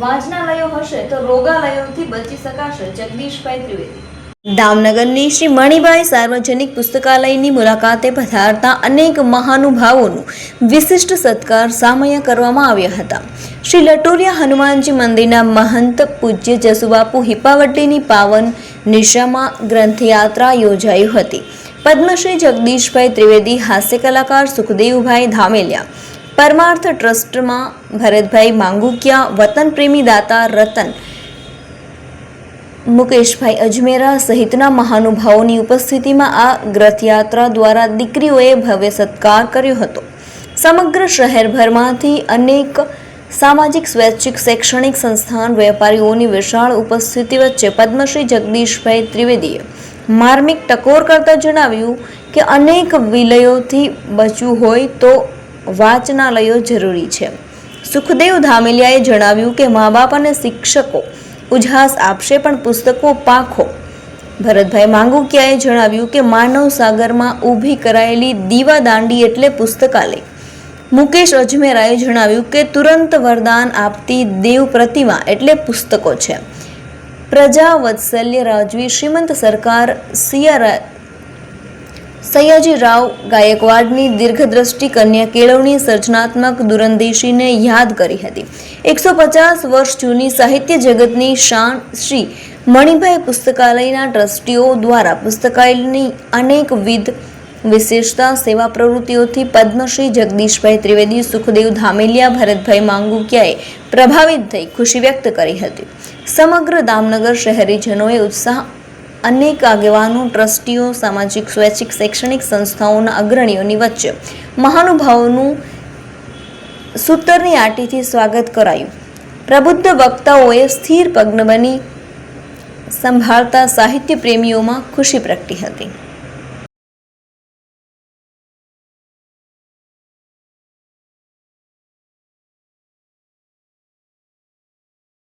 વાંચનાલયો હશે તો રોગાલયોથી બચી શકાશે જગદીશભાઈ ત્રિવેદી દામનગરની શ્રી મણિભાઈ સાર્વજનિક પુસ્તકાલયની મુલાકાતે પધારતા અનેક મહાનુભાવોનું વિશિષ્ટ સત્કાર સામયા કરવામાં આવ્યા હતા. શ્રી લટોરિયા હનુમાનજી મંદિરના મહંત પૂજ્ય જસુબાપુ હિપાવટીની પાવન નિશામાં ગ્રંથયાત્રા યોજાઈ હતી. પદ્મશ્રી જગદીશભાઈ ત્રિવેદી હાસ્ય કલાકાર સુખદેવભાઈ ધામેલિયા પરમાર્થ ટ્રસ્ટમાં ભરતભાઈ માંગુકિયા વતન પ્રેમી દાતા રતન, મુકેશભાઈ અજમેરા સહિતના મહાનુભાવોની ઉપસ્થિતિમાં આ ગ્રથયાત્રા દ્વારા દીકરીઓએ ભવ્ય સત્કાર કર્યો હતો. સમગ્ર શહેરભરમાંથી અનેક સામાજિક, સ્વૈચ્છિક, શૈક્ષણિક સંસ્થાન વેપારીઓની વિશાળ ઉપસ્થિતિ વચ્ચે પદ્મશ્રી જગદીશભાઈ ત્રિવેદીએ માર્મિક ટકોર કરતા જણાવ્યું કે અનેક વિલયોથી બચવું હોય તો વાચનાલયો જરૂરી છે. સુખદેવ ધામેલિયાએ જણાવ્યું કે મા બાપ અને શિક્ષકો ઉજાસ આપશે પણ પુસ્તકો પાખો. ભરતભાઈ માંગુકિયાએ જણાવ્યું કે માનવ સાગરમાં ઊભી કરાયેલી દીવા દાંડી એટલે પુસ્તકાલય. મુકેશ અજમેરાએ જણાવ્યું કે તુરંત વરદાન આપતી દેવ પ્રતિમા એટલે પુસ્તકો છે. પ્રજા વત્સલ્ય રાજવી, શ્રીમંત સરકાર સિયા સયાજી રાવ ગાયકવાડની દીર્ઘદ્રષ્ટિ કન્યા કેળવણી સર્જનાત્મક દૂરંદેશીને યાદ કરી હતી. એકસો પચાસ વર્ષ જૂની સાહિત્ય જગતની શાન શ્રી મણિભાઈ પુસ્તકાલયના ટ્રસ્ટીઓ દ્વારા પુસ્તકાલયની અનેકવિધ વિશેષતા, સેવા પ્રવૃત્તિઓથી પદ્મશ્રી જગદીશભાઈ ત્રિવેદી, સુખદેવ ધામેલિયા, ભરતભાઈ માંગુકિયાએ પ્રભાવિત થઈ ખુશી વ્યક્ત કરી હતી. સમગ્ર દામનગર શહેરીજનોએ ઉત્સાહ અનેક આગેવાનો, ટ્રસ્ટીઓ, સામાજિક, સ્વૈચ્છિક, શૈક્ષણિક સંસ્થાઓના અગ્રણીઓની વચ્ચે મહાનુભાવોનું સૂતરની આટીથી સ્વાગત કરાયું. પ્રબુદ્ધ વક્તાઓએ સ્થિર પગ્ન બની સંભાળતા સાહિત્ય પ્રેમીઓમાં ખુશી પ્રગટી હતી.